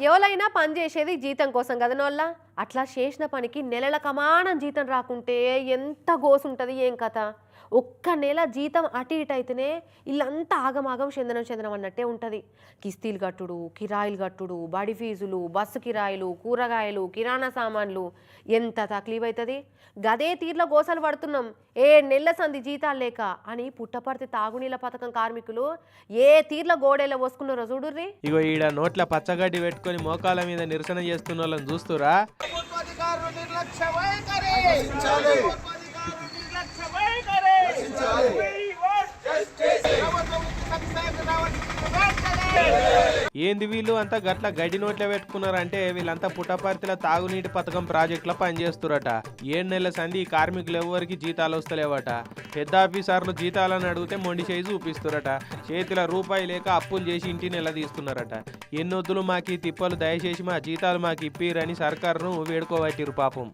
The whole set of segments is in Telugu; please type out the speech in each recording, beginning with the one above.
ఎవరైనా పని చేసేది జీతం కోసం కదనోళ్ళ అట్లా చేసిన పనికి నెలల కమానం జీతం రాకుంటే ఎంత గోసుంటుంది ఏం కథ? ఒక్క నెల జీతం అటు ఇటు అయితేనే ఇల్లంతా ఆగమాగం చందనం చందనం అన్నట్టే ఉంటుంది. కిస్తీలు కట్టుడు కిరాయిలు కట్టుడు బడి ఫీజులు బస్సు కిరాయిలు కూరగాయలు కిరాణా సామాన్లు ఎంత తక్లీఫ్ అవుతుంది గదే తీర్ల గోసలు పడుతున్నాం. ఏ నెలల సంధి జీతాలు లేక అని పుట్టపర్తి తాగునీళ్ళ పథకం కార్మికులు ఏ తీర్ల గోడేలా పోసుకున్నారో చూడుర్రి. ఇగో ఈడ నోట్ల పచ్చగడ్డి పెట్టుకొని మోకాల మీద నిరసన చేస్తున్న వాళ్ళని చూస్తురా ఏంది వీళ్ళు అంతా గట్ల గడ్డి నోట్ల పెట్టుకున్నారంటే వీళ్ళంతా పుట్టపర్తిల తాగునీటి పథకం ప్రాజెక్టులో పనిచేస్తురట. ఏడు నెలల సంధి ఈ కార్మికులు ఎవరికి జీతాలు వస్తలేవట. పెద్ద ఆఫీసర్లు జీతాలను అడిగితే మొండి చేయి చూపిస్తురట. చేతిలో రూపాయి లేక అప్పులు చేసి ఇంటి నెల తీస్తున్నారట. ఎన్నొద్దులు మాకు తిప్పలు దయచేసి మా జీతాలు మాకు ఇప్పిరని సర్కారును వేడుకోబట్టిరు పాపం.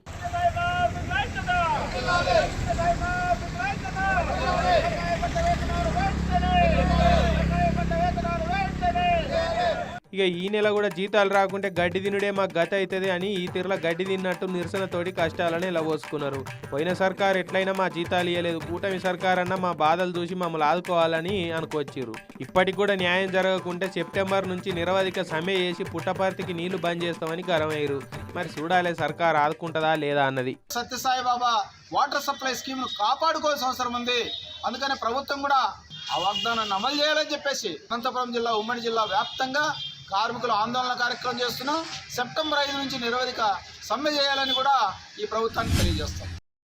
ఇక ఈ నెల కూడా జీతాలు రాకుంటే గడ్డి తినుడే మాకు గత అవుతుంది అని ఈ తీరుల గడ్డి తిన్నట్టు నిరసనతోటి కష్టాలను ఇలా పోసుకున్నారు? పోయిన సర్కార్ ఎట్లయినా మా జీతాలు ఇవ్వలేదు కూటమి సర్కార్ అన్న మా బాధలు చూసి మమ్మల్ని ఆదుకోవాలని అనుకొచ్చిర్రు. ఇప్పటికి కూడా న్యాయం జరగకుంటే సెప్టెంబర్ నుంచి నిరవధిక సమ్మె చేసి పుట్టపర్తికి నీళ్ళు బంద్ చేస్తామని గరమయ్యారు మరి చూడాలి సర్కార్ ఆదుకుంటుందా లేదా అన్నది. Sathya Sai Baba water supply scheme కాపాడుకోవాల్సిన అవసరం ఉంది. అందుకని ప్రభుత్వం కూడా ఆ వాగ్దానాన్ని అమలు చేయాలని చెప్పేసి అనంతపురం జిల్లా ఉమ్మడి జిల్లా వ్యాప్తంగా కార్మికులు ఆందోళన కార్యక్రమం చేస్తున్నాం. సెప్టెంబర్ ఐదు నుంచి నిరవధిక సమ్మె చేయాలని కూడా ఈ ప్రభుత్వానికి తెలియజేస్తాం.